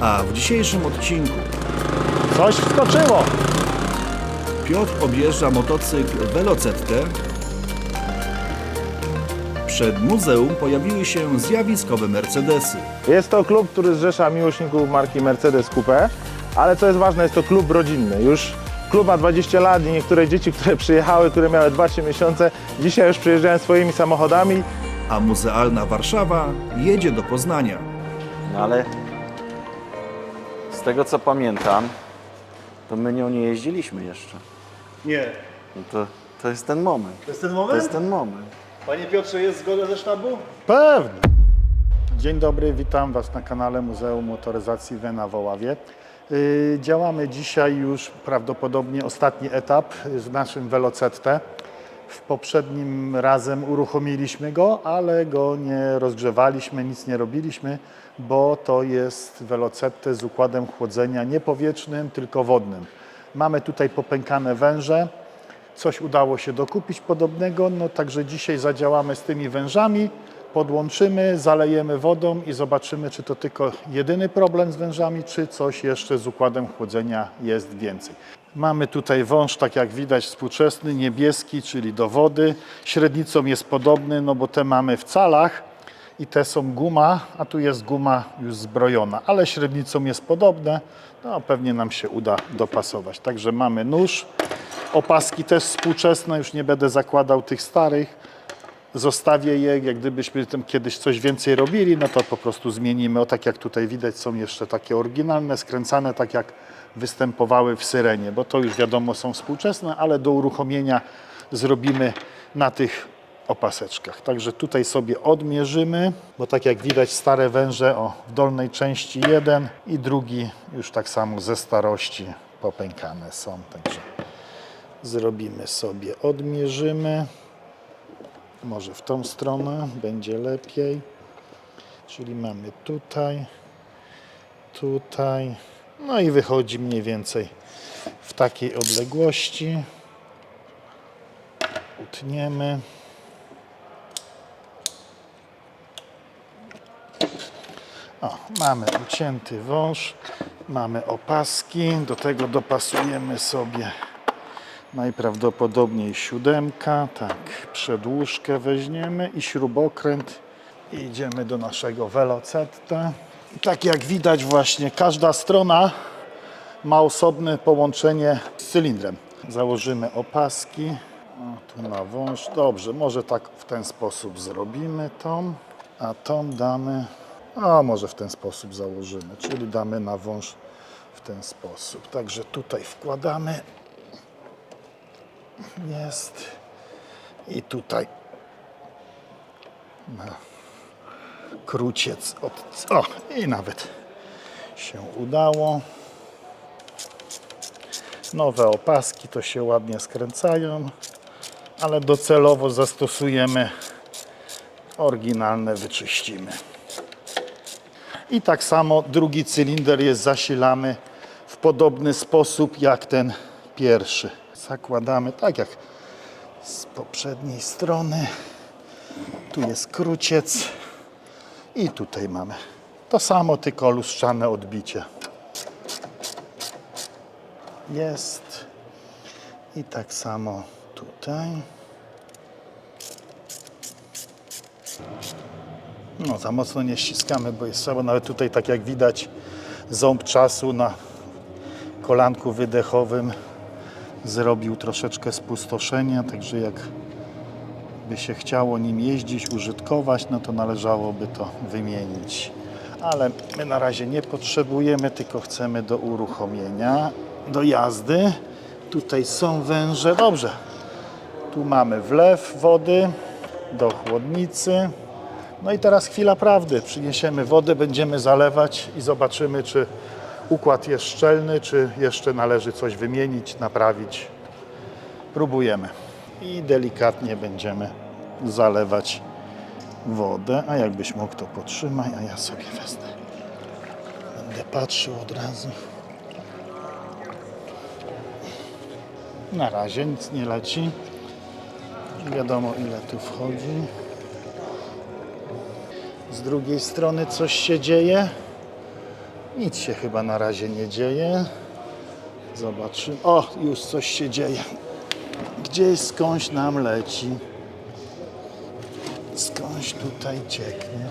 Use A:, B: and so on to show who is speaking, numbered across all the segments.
A: A w dzisiejszym odcinku
B: Coś wskoczyło.
A: Piotr objeżdża motocykl Velocette. Przed muzeum pojawiły się zjawiskowe Mercedesy.
B: Jest to klub, który zrzesza miłośników marki Mercedes Coupe, ale co jest ważne, jest to klub rodzinny. Już klub ma 20 lat i niektóre dzieci, które przyjechały, które miały 2-3 miesiące, dzisiaj już przyjeżdżają swoimi samochodami.
A: A muzealna Warszawa jedzie do Poznania.
C: No ale z tego co pamiętam, to my nią nie jeździliśmy jeszcze.
D: Nie.
C: No to, to jest ten moment.
D: To jest ten
C: To
D: moment?
C: jest ten moment.
D: Panie Piotrze, jest zgoda ze sztabu?
B: Pewnie. Dzień dobry, witam Was na kanale Muzeum Motoryzacji Wena w Oławie. Yy, Działamy dzisiaj już prawdopodobnie ostatni etap z naszym Velocette. W poprzednim razem uruchomiliśmy go, ale go nie rozgrzewaliśmy, nic nie robiliśmy, bo to jest Velocette z układem chłodzenia nie powietrznym, tylko wodnym. Mamy tutaj popękane węże, coś udało się dokupić podobnego, no także dzisiaj zadziałamy z tymi wężami, podłączymy, zalejemy wodą i zobaczymy, czy to tylko jedyny problem z wężami, czy coś jeszcze z układem chłodzenia jest więcej. Mamy tutaj wąż, tak jak widać, współczesny, niebieski, czyli do wody. Średnicą jest podobny, no bo te mamy w calach i te są guma, a tu jest guma już zbrojona, ale średnicą jest podobne, no pewnie nam się uda dopasować. Także mamy nóż, opaski też współczesne, już nie będę zakładał tych starych, zostawię je, jak gdybyśmy kiedyś coś więcej robili, no to po prostu zmienimy, o tak jak tutaj widać są jeszcze takie oryginalne, skręcane tak jak występowały w Syrenie, bo to już wiadomo są współczesne, ale do uruchomienia zrobimy na tych opaseczkach. Także tutaj sobie odmierzymy, bo tak jak widać stare węże, o w dolnej części jeden i drugi już tak samo ze starości popękane są. Także zrobimy sobie, odmierzymy. Może w tą stronę będzie lepiej. Czyli mamy tutaj, tutaj, no i wychodzi mniej więcej w takiej odległości. Utniemy. O, mamy ucięty wąż, mamy opaski, do tego dopasujemy sobie najprawdopodobniej siódemka, tak, przedłużkę weźmiemy i śrubokręt i idziemy do naszego Velocette. Tak jak widać właśnie każda strona ma osobne połączenie z cylindrem. Założymy opaski, o, tu na wąż, dobrze, może tak w ten sposób zrobimy tą, a tą damy, a może w ten sposób założymy, czyli damy na wąż w ten sposób. Także tutaj wkładamy. Jest. I tutaj. Na kruciec od, o i nawet się udało nowe opaski to się ładnie skręcają ale docelowo zastosujemy oryginalne wyczyścimy i tak samo drugi cylinder jest zasilany w podobny sposób jak ten pierwszy. Zakładamy tak jak z poprzedniej strony. Tu jest kruciec i tutaj mamy to samo, tylko lustrzane odbicie. Jest i tak samo tutaj. No, za mocno nie ściskamy, bo jest słabo. Nawet tutaj, tak jak widać, ząb czasu na kolanku wydechowym zrobił troszeczkę spustoszenia, także jak by się chciało nim jeździć, użytkować, no to należałoby to wymienić. Ale my na razie nie potrzebujemy, tylko chcemy do uruchomienia, do jazdy. Tutaj są węże. Dobrze. Tu mamy wlew wody do chłodnicy. No i teraz chwila prawdy. Przyniesiemy wodę, będziemy zalewać i zobaczymy, czy układ jest szczelny, czy jeszcze należy coś wymienić, naprawić. Próbujemy. I delikatnie będziemy zalewać wodę. A jakbyś mógł, to potrzymaj, a ja sobie wezmę. Będę patrzył od razu. Na razie nic nie leci. Nie wiadomo ile tu wchodzi. Z drugiej strony coś się dzieje. Nic się chyba na razie nie dzieje. Zobaczymy. O, już coś się dzieje. Gdzieś skądś nam leci. Skądś tutaj cieknie.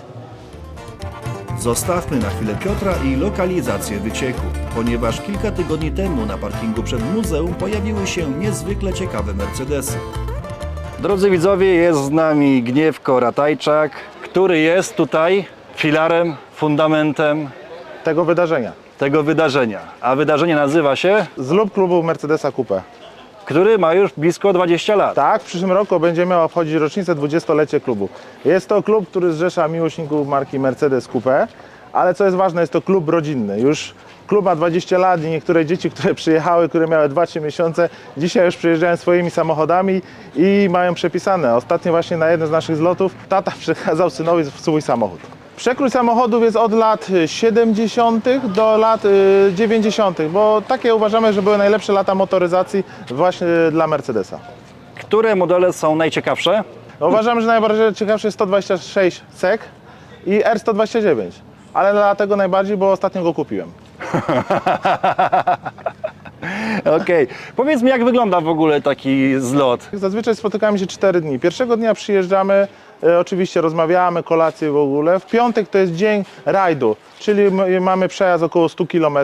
A: Zostawmy na chwilę Piotra i lokalizację wycieku, ponieważ kilka tygodni temu na parkingu przed muzeum pojawiły się niezwykle ciekawe Mercedesy.
E: Drodzy widzowie, jest z nami Gniewko Ratajczak, który jest tutaj filarem, fundamentem
F: tego wydarzenia.
E: tego wydarzenia. A wydarzenie nazywa się,
F: Zlub klubu Mercedesa Coupe.
E: Który ma już blisko 20 lat.
F: Tak, w przyszłym roku będzie miał obchodzić rocznicę 20-lecie klubu. Jest to klub, który zrzesza miłośników marki Mercedes Coupe, ale co jest ważne, jest to klub rodzinny. Już klub ma 20 lat i niektóre dzieci, które przyjechały, które miały 2-3 miesiące, dzisiaj już przyjeżdżają swoimi samochodami i mają przepisane. Ostatnio właśnie na jednym z naszych zlotów tata przekazał synowi swój samochód. Przekrój samochodów jest od lat 70. do lat y, 90., bo takie uważamy, że były najlepsze lata motoryzacji właśnie dla Mercedesa.
E: Które modele są najciekawsze?
F: No, uważam, że najbardziej ciekawszy jest 126 SEC i R129, ale dlatego najbardziej, bo ostatnio go kupiłem.
E: Okej. Powiedz mi, jak wygląda w ogóle taki zlot?
F: Zazwyczaj spotykamy się 4 dni. Pierwszego dnia przyjeżdżamy, oczywiście rozmawiamy, kolację w ogóle. W piątek to jest dzień rajdu, czyli mamy przejazd około 100 km.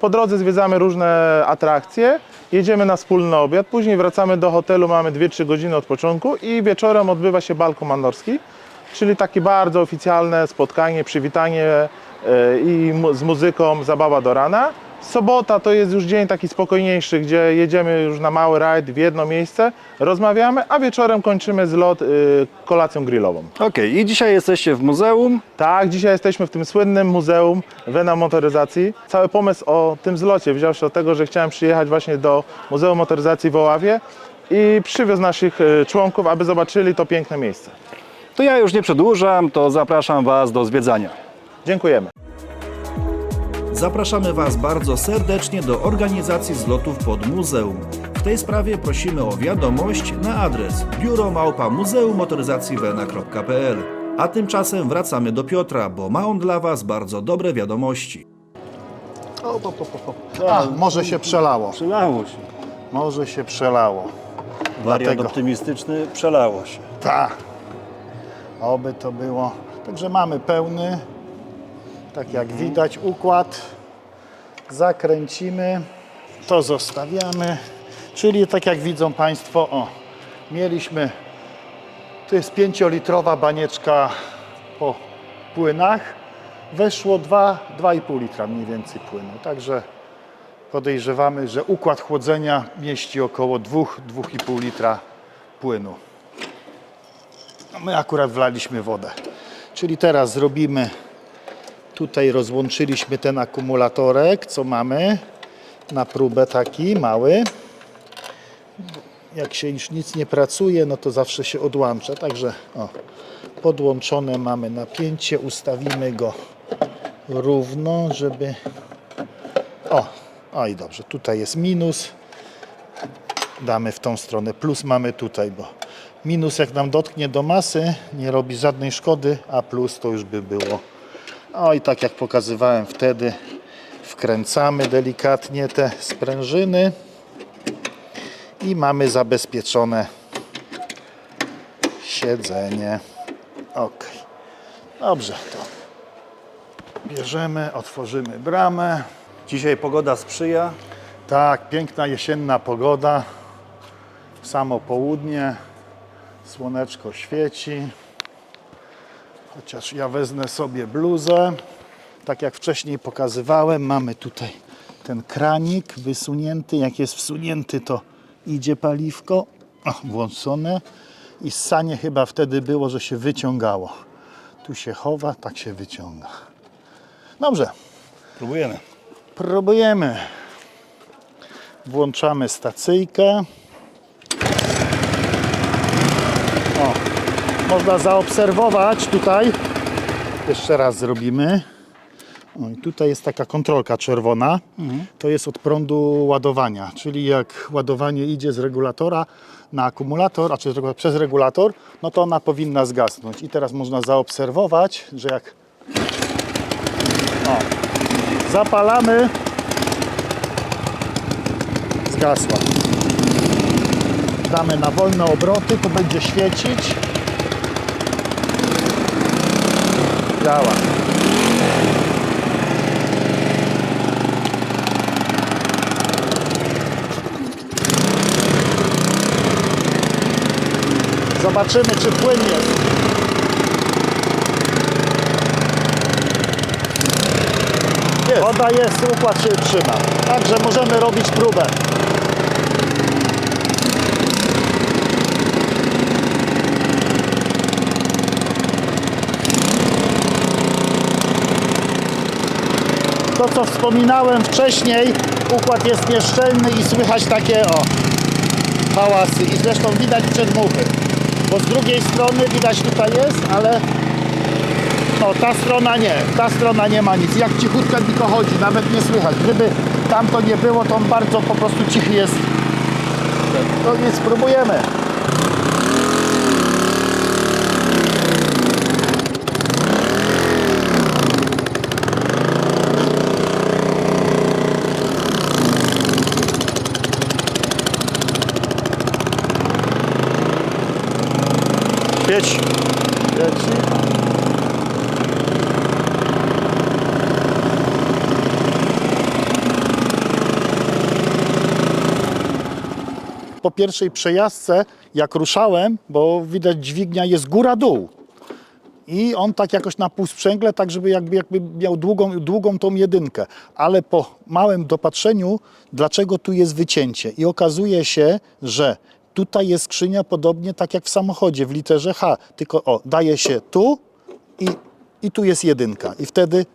F: Po drodze zwiedzamy różne atrakcje, jedziemy na wspólny obiad, później wracamy do hotelu, mamy 2-3 godziny odpoczynku i wieczorem odbywa się bal komandorski, czyli takie bardzo oficjalne spotkanie, przywitanie e, i z muzyką, zabawa do rana. Sobota to jest już dzień taki spokojniejszy, gdzie jedziemy już na mały rajd w jedno miejsce, rozmawiamy, a wieczorem kończymy zlot y, kolacją grillową.
E: Okej, i dzisiaj jesteście w muzeum.
F: Tak, dzisiaj jesteśmy w tym słynnym Muzeum Wena Motoryzacji. Cały pomysł o tym zlocie wziął się od tego, że chciałem przyjechać właśnie do Muzeum Motoryzacji w Oławie i przywiózł naszych y, członków, aby zobaczyli to piękne miejsce.
E: To ja już nie przedłużam, to zapraszam Was do zwiedzania.
F: Dziękujemy.
A: Zapraszamy Was bardzo serdecznie do organizacji zlotów pod muzeum. W tej sprawie prosimy o wiadomość na adres biuromałpa-muzeummotoryzacjywena.pl A tymczasem wracamy do Piotra, bo ma on dla Was bardzo dobre wiadomości.
B: A, może się przelało.
E: Przelało się.
B: Może się przelało.
E: Wariant
B: Dlatego.
E: optymistyczny przelało się.
B: Tak. Oby to było. Także mamy pełny, tak jak widać, układ. Zakręcimy, to zostawiamy. Czyli tak jak widzą Państwo, o, mieliśmy, to jest 5-litrowa banieczka po płynach. Weszło 2, 2,5 litra mniej więcej płynu. Także podejrzewamy, że układ chłodzenia mieści około 2-2,5 litra płynu. A My akurat wlaliśmy wodę. Czyli teraz zrobimy, tutaj rozłączyliśmy ten akumulatorek, co mamy, na próbę taki mały. Jak się już nic nie pracuje, no to zawsze się odłącza. Także o, podłączone mamy napięcie, ustawimy go równo, żeby... O, o i dobrze, tutaj jest minus, damy w tą stronę. Plus mamy tutaj, bo minus jak nam dotknie do masy, nie robi żadnej szkody, a plus to już by było. O i tak jak pokazywałem wtedy, wkręcamy delikatnie te sprężyny i mamy zabezpieczone siedzenie. Ok. Dobrze, to bierzemy, otworzymy bramę.
E: Dzisiaj pogoda sprzyja.
B: Tak, piękna jesienna pogoda. Samo południe. Słoneczko świeci. Chociaż ja wezmę sobie bluzę. Tak jak wcześniej pokazywałem, mamy tutaj ten kranik wysunięty. Jak jest wsunięty, to idzie paliwko. O, włączone. I ssanie chyba wtedy było, że się wyciągało. Tu się chowa, tak się wyciąga. Dobrze,
E: Próbujemy.
B: próbujemy. Włączamy stacyjkę. Można zaobserwować tutaj. Jeszcze raz zrobimy. O, i tutaj jest taka kontrolka czerwona. To jest od prądu ładowania, czyli jak ładowanie idzie z regulatora na akumulator, a czy przez regulator, no to ona powinna zgasnąć. I teraz można zaobserwować, że jak Zapalamy. Zgasła. Damy na wolne obroty, to będzie świecić. Działa. Zobaczymy, czy płyn jest. Jest. Woda jest, układ się trzyma. Także możemy robić próbę. To, co wspominałem wcześniej, układ jest nieszczelny i słychać takie o hałasy. I zresztą widać przedmuchy. Bo z drugiej strony widać tutaj jest, ale no ta strona nie, ta strona nie ma nic. Jak cichutko to chodzi, nawet nie słychać. Gdyby tam to nie było, to on bardzo po prostu cichy jest. To nic, spróbujemy. Leci. Po pierwszej przejażdżce, jak ruszałem, bo widać dźwignia jest góra-dół. I on tak jakoś na półsprzęgle, tak żeby jakby, jakby miał długą, długą tą jedynkę. Ale po małym dopatrzeniu, dlaczego tu jest wycięcie? I okazuje się, że tutaj jest skrzynia podobnie tak jak w samochodzie, w literze H. Tylko o, daje się tu i, i tu jest jedynka. I wtedy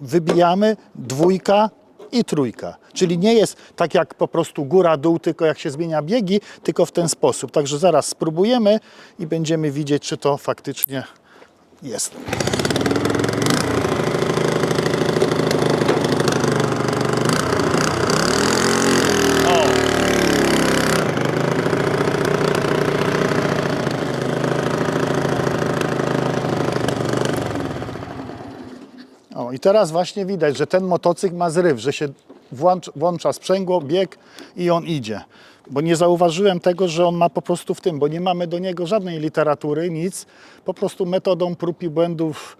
B: wybijamy dwójka i trójka. Czyli nie jest tak jak po prostu góra-dół, tylko jak się zmienia biegi, tylko w ten sposób. Także zaraz spróbujemy i będziemy widzieć, czy to faktycznie jest. I teraz właśnie widać, że ten motocykl ma zryw, że się włącz, włącza sprzęgło, bieg i on idzie. Bo nie zauważyłem tego, że on ma po prostu w tym, bo nie mamy do niego żadnej literatury, nic. Po prostu metodą prób i błędów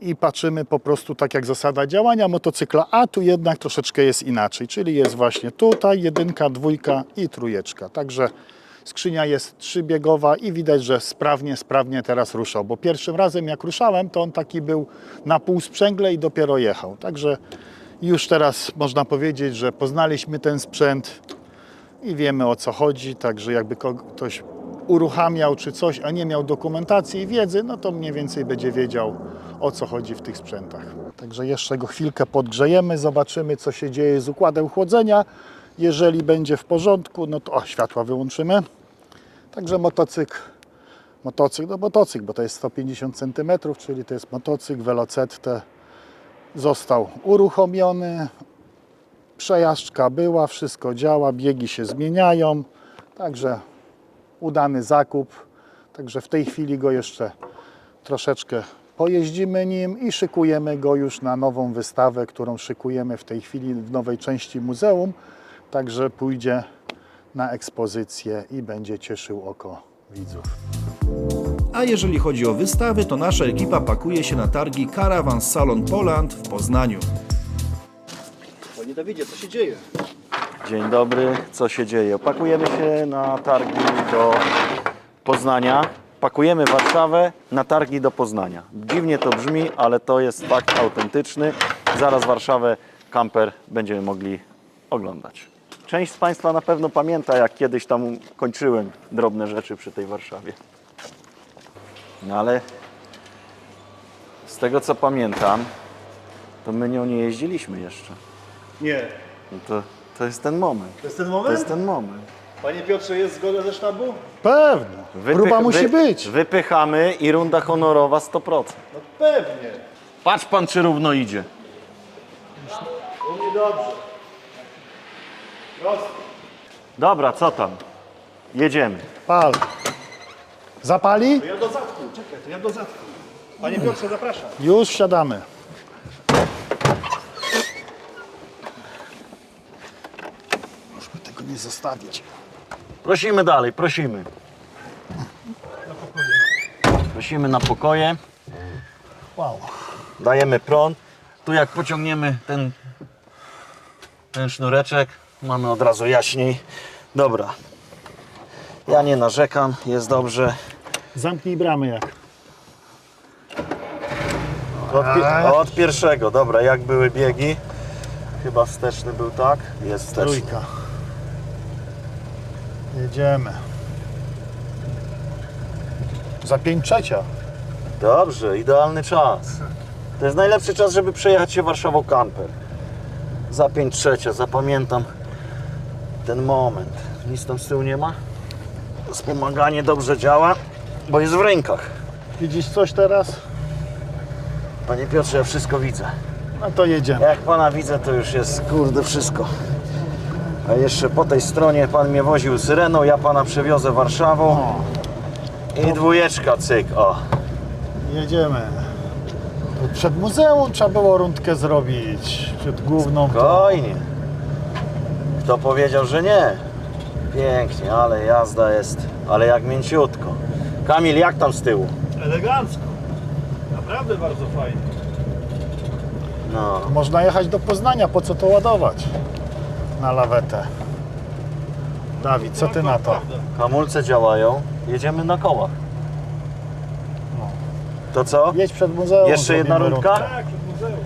B: i patrzymy po prostu tak jak zasada działania motocykla, a tu jednak troszeczkę jest inaczej, czyli jest właśnie tutaj jedynka, dwójka i trójeczka. Także skrzynia jest trzybiegowa i widać, że sprawnie, sprawnie teraz ruszał, bo pierwszym razem jak ruszałem, to on taki był na pół sprzęgle i dopiero jechał. Także już teraz można powiedzieć, że poznaliśmy ten sprzęt i wiemy o co chodzi, także jakby ktoś uruchamiał czy coś, a nie miał dokumentacji i wiedzy, no to mniej więcej będzie wiedział o co chodzi w tych sprzętach. Także jeszcze go chwilkę podgrzejemy, zobaczymy co się dzieje z układem chłodzenia. Jeżeli będzie w porządku, no to o, światła wyłączymy. Także motocykl, motocykl, no motocykl, bo to jest 150 cm, czyli to jest motocykl Velocette został uruchomiony, przejażdżka była, wszystko działa, biegi się zmieniają, także udany zakup. Także w tej chwili go jeszcze troszeczkę pojeździmy nim i szykujemy go już na nową wystawę, którą szykujemy w tej chwili w nowej części muzeum. Także pójdzie na ekspozycję i będzie cieszył oko widzów.
A: A jeżeli chodzi o wystawy, to nasza ekipa pakuje się na targi Caravan Salon Poland w Poznaniu.
D: Panie Dawidzie, co się dzieje?
C: Dzień dobry, co się dzieje? Pakujemy się na targi do Poznania. Pakujemy Warszawę na targi do Poznania. Dziwnie to brzmi, ale to jest fakt autentyczny. Zaraz Warszawę kamper będziemy mogli oglądać. Część z Państwa na pewno pamięta, jak kiedyś tam kończyłem drobne rzeczy przy tej Warszawie. No ale z tego co pamiętam, to my nią nie jeździliśmy jeszcze.
D: Nie.
C: No to, to jest ten moment.
D: To jest ten
C: To
D: moment?
C: jest ten moment.
D: Panie Piotrze, jest zgoda ze sztabu?
B: Pewnie,
C: Wypych-
B: próba musi
C: wy-
B: być.
C: Wypychamy i runda honorowa 100%.
D: No pewnie.
C: Patrz pan, czy równo idzie.
D: U mnie dobrze.
C: Dobra, co tam? Jedziemy.
B: Pal. Zapali?
D: Ja do zatku, czekaj, to ja do zatku. Panie hmm. Piotrze, zapraszam.
B: Już siadamy. Możemy tego nie zostawić.
C: Prosimy dalej, prosimy. Prosimy na pokoje,
B: Wow.
C: dajemy prąd. Tu jak pociągniemy ten, ten sznureczek, mamy od razu jaśniej. Dobra. Ja nie narzekam, jest dobrze.
B: Zamknij bramy jak.
C: Od, pi- od pierwszego, dobra, jak były biegi? Chyba wsteczny był tak? Jest wsteczny.
B: Trójka. Jedziemy. Za pięć trzecia.
C: Dobrze, idealny czas. To jest najlepszy czas, żeby przejechać się Warszawą Camper. Za 5 trzecia, zapamiętam ten moment. Nic tam z tyłu nie ma? Wspomaganie dobrze działa, bo jest w rękach.
B: Widzisz coś teraz?
C: Panie Piotrze, ja wszystko widzę.
B: No to jedziemy.
C: Jak pana widzę, to już jest kurde wszystko. A jeszcze po tej stronie pan mnie woził syreną, ja pana przewiozę Warszawą.
B: O,
C: I dwójeczka, cyk, o.
B: jedziemy. Przed muzeum trzeba było rundkę zrobić. Przed główną.
C: Spokojnie. Kto powiedział, że nie? Pięknie, ale jazda jest, ale jak mięciutko. Kamil, jak tam z tyłu?
D: Elegancko. Naprawdę bardzo fajnie.
C: No,
B: Można jechać do Poznania, po co to ładować? Na lawetę. Dawid, co ty na to?
C: hamulce działają, jedziemy na kołach.
B: No.
C: To co?
B: Jedź przed muzeum.
C: Jeszcze jedna
B: zrobimy
C: rundka?
D: Tak, przed muzeum.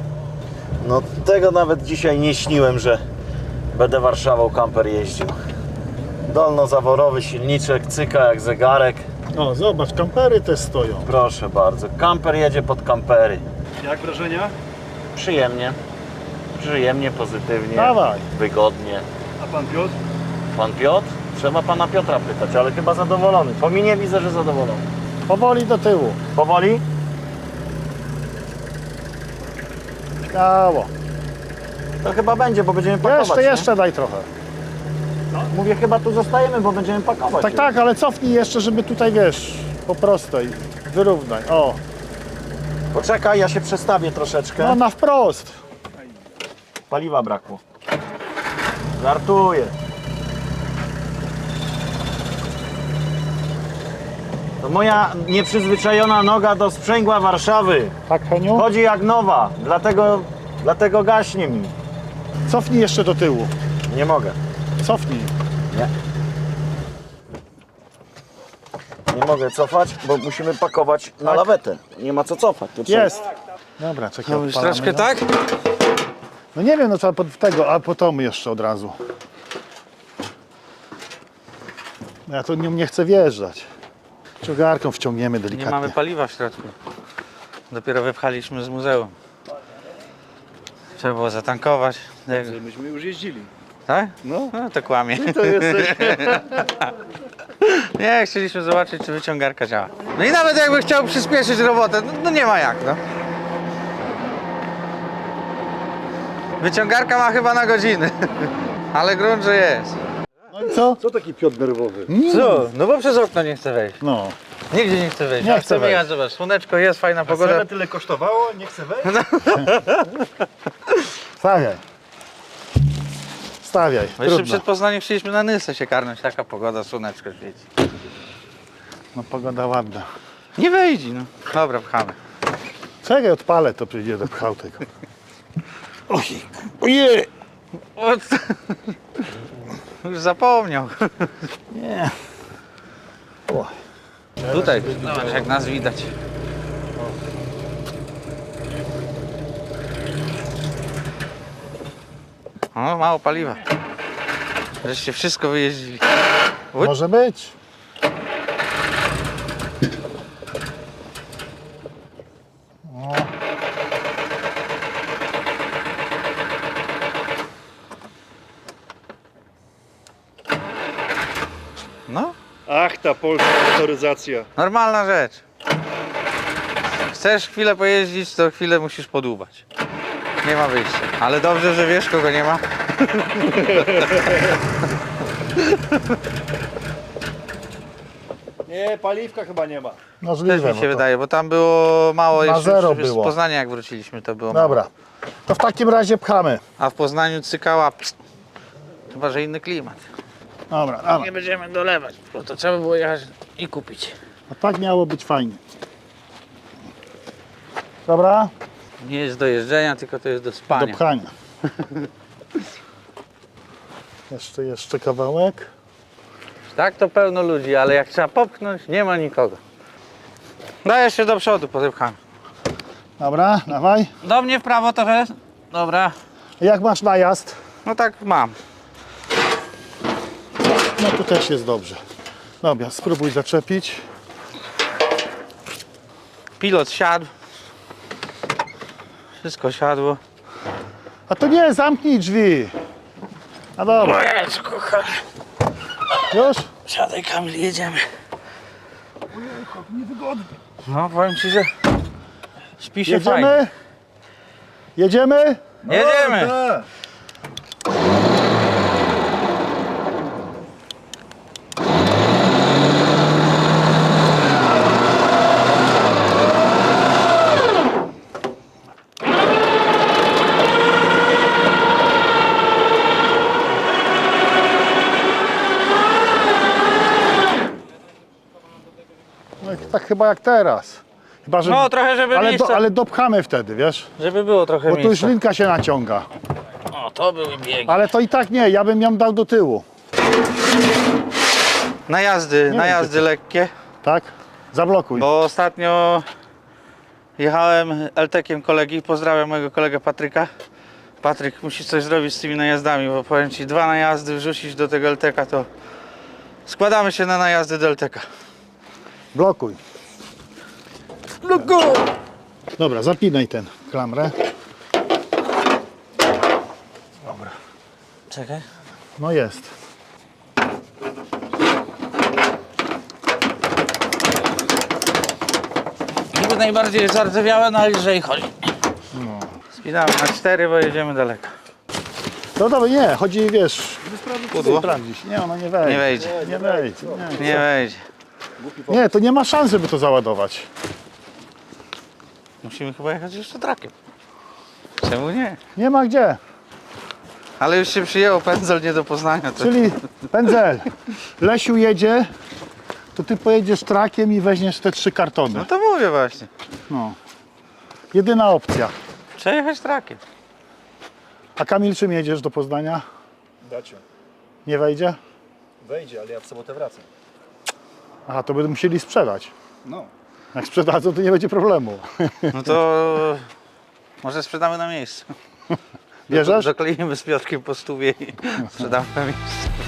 C: No tego nawet dzisiaj nie śniłem, że będę Warszawą kamper jeździł. Dolnozaworowy silniczek, cyka jak zegarek.
B: O, zobacz, kampery też stoją.
C: Proszę bardzo, kamper jedzie pod kampery.
D: Jak wrażenia?
C: Przyjemnie, przyjemnie, pozytywnie,
B: Dawaj.
C: wygodnie.
D: A pan Piotr?
C: Pan Piotr? Trzeba pana Piotra pytać, ale chyba zadowolony. Po minie widzę, że zadowolony.
B: Powoli do tyłu.
C: Powoli?
B: Śmiało.
C: To chyba będzie, bo będziemy pakować.
B: Jeszcze,
C: nie?
B: jeszcze daj trochę.
C: Mówię, chyba tu zostajemy, bo będziemy pakować.
B: Tak, tak, ale cofnij jeszcze, żeby tutaj, wiesz, po prostej. Wyrównaj. O,
C: Poczekaj, ja się przestawię troszeczkę.
B: no na wprost.
C: Paliwa brakło. Żartuję. To moja nieprzyzwyczajona noga do sprzęgła Warszawy.
B: Tak, Heniu?
C: Chodzi jak nowa, dlatego, dlatego gaśnie mi.
B: Cofnij jeszcze do tyłu.
C: Nie mogę.
B: Cofnij.
C: Nie. Nie mogę cofać, bo musimy pakować na lawetę. Nie ma co cofać. To trzeba-
B: Jest. Dobra, czekaj.
G: Robisz
B: odpalamy,
G: troszkę
B: no.
G: tak?
B: No nie wiem, no trzeba pod tego, a potom jeszcze od razu. Ja to nie, nie chcę wjeżdżać. Ciągarką wciągniemy
G: Nie
B: delikatnie.
G: mamy paliwa w środku. Dopiero wypchaliśmy z muzeum. Trzeba było zatankować. Jak-
D: Myśmy już jeździli.
G: Tak?
D: No.
G: No to kłamie.
D: To jesteś.
G: Nie, chcieliśmy zobaczyć, czy wyciągarka działa. No i nawet jakby chciał przyspieszyć robotę, no, no nie ma jak, no. Wyciągarka ma chyba na godziny. Ale grunt, że jest.
B: No i co?
D: Co taki Piotr nerwowy?
G: Co? No bo przez okno nie chce wejść.
B: No.
G: Nigdzie nie chce wejść.
B: Nie
G: A
B: chce
G: chce
B: wejść.
G: wyjechać, zobacz, słoneczko jest, fajna pogoda.
D: Pogoda tyle kosztowało, nie chcę wejść?
B: Stawiaj. Stawiaj.
G: Bo jeszcze
B: Trudno.
G: przed Poznaniem chcieliśmy na Nysę się karnąć, taka pogoda, słoneczko świeci.
B: No pogoda ładna.
G: Nie wejdzie, no. Dobra, pchamy.
B: Czekaj, odpalę, to przyjdzie do pchał tego. Oj, ojej.
G: O, Już zapomniał.
B: Nie. O,
G: Tutaj, zobacz jak nas widać. O, mało paliwa. Wreszcie wszystko wyjeździli.
B: Może być.
D: Ach, ta polska motoryzacja.
G: normalna rzecz. Chcesz chwilę pojeździć, to chwilę musisz podłubać. Nie ma wyjścia. Ale dobrze, że wiesz, kogo nie ma.
D: Nie, paliwka chyba nie ma.
G: Też
B: możliwe.
G: mi się
B: to-
G: wydaje, bo tam było mało
B: Na
G: jeszcze
B: zero
G: z
B: było.
G: Poznania jak wróciliśmy, to było mało.
B: Dobra. To w takim razie pchamy.
G: A w Poznaniu cykała. Pst. Chyba, że inny klimat.
B: Dobra, dawaj.
G: Nie będziemy dolewać, bo to trzeba było jechać i kupić.
B: A tak miało być fajnie. Dobra,
G: Nie jest do jeżdżenia, tylko to jest do
B: do
G: spania.
B: pchania. jeszcze, jeszcze kawałek.
G: Tak to pełno ludzi, ale jak trzeba popchnąć, nie ma nikogo. Dajesz się do przodu, podepchamy.
B: Dobra, dawaj.
G: Do mnie w prawo trochę. Dobra.
B: Jak masz najazd?
G: No tak mam.
B: No tu też jest dobrze. Dobra, spróbuj zaczepić.
G: Pilot siadł. Wszystko siadło.
B: A to nie, zamknij drzwi. A dobra,
G: Jezu, kochany.
B: już?
G: Siadaj Kamil, jedziemy. No powiem ci, że śpi się fajnie.
B: Jedziemy? Jedziemy?
G: Jedziemy!
B: No, tak chyba jak teraz. Chyba, że...
G: No trochę, żeby
B: ale,
G: miejsca,
B: do, ale dopchamy wtedy, wiesz?
G: żeby było trochę
B: Bo tu już
G: miejsca.
B: linka się naciąga.
G: O, to były biegi.
B: Ale to i tak nie, ja bym ją dał do tyłu.
G: Najazdy,
B: Nie
G: najazdy
B: wiem,
G: lekkie,
B: Tak? Zablokuj.
G: bo ostatnio jechałem LTkiem kolegi, pozdrawiam mojego kolegę Patryka. Patryk, musisz coś zrobić z tymi najazdami, bo powiem Ci, dwa najazdy wrzucić do tego LTK, to składamy się na najazdy do LTK.
B: Blokuj. Dobra, zapinaj ten klamrę.
G: Czekaj.
B: No jest.
G: Niby najbardziej zardzewiałe, no ale lżej chodzi. Spinamy na cztery, bo jedziemy daleko.
B: No dobra, nie, chodzi, wiesz,
G: Pudło?
B: sprawdzić. Nie, ona nie wejdzie.
G: Nie wejdzie.
B: Nie wejdzie. Nie.
G: Nie wejdzie.
B: nie, to nie ma szans, żeby to załadować.
G: Musimy chyba jechać jeszcze trakiem. Czemu nie?
B: Nie ma gdzie.
G: Ale już się przyjęło pędzel nie do Poznania. To...
B: Czyli pędzel, Lesiu jedzie, to ty pojedziesz trakiem i weźmiesz te trzy kartony.
G: No to mówię właśnie.
B: No. Jedyna opcja.
G: Trzeba jechać trakiem.
B: A Kamil, czym jedziesz do Poznania?
D: Dacie.
B: Nie wejdzie?
D: Wejdzie, ale ja w sobotę wracam.
B: Aha, to będą musieli sprzedać.
D: No.
B: Jak sprzedadzą, to nie będzie problemu.
G: No to może sprzedamy na miejscu.
B: Bierzesz?
G: Zakleimy z Piotrkiem po stówie i sprzedamy na miejscu.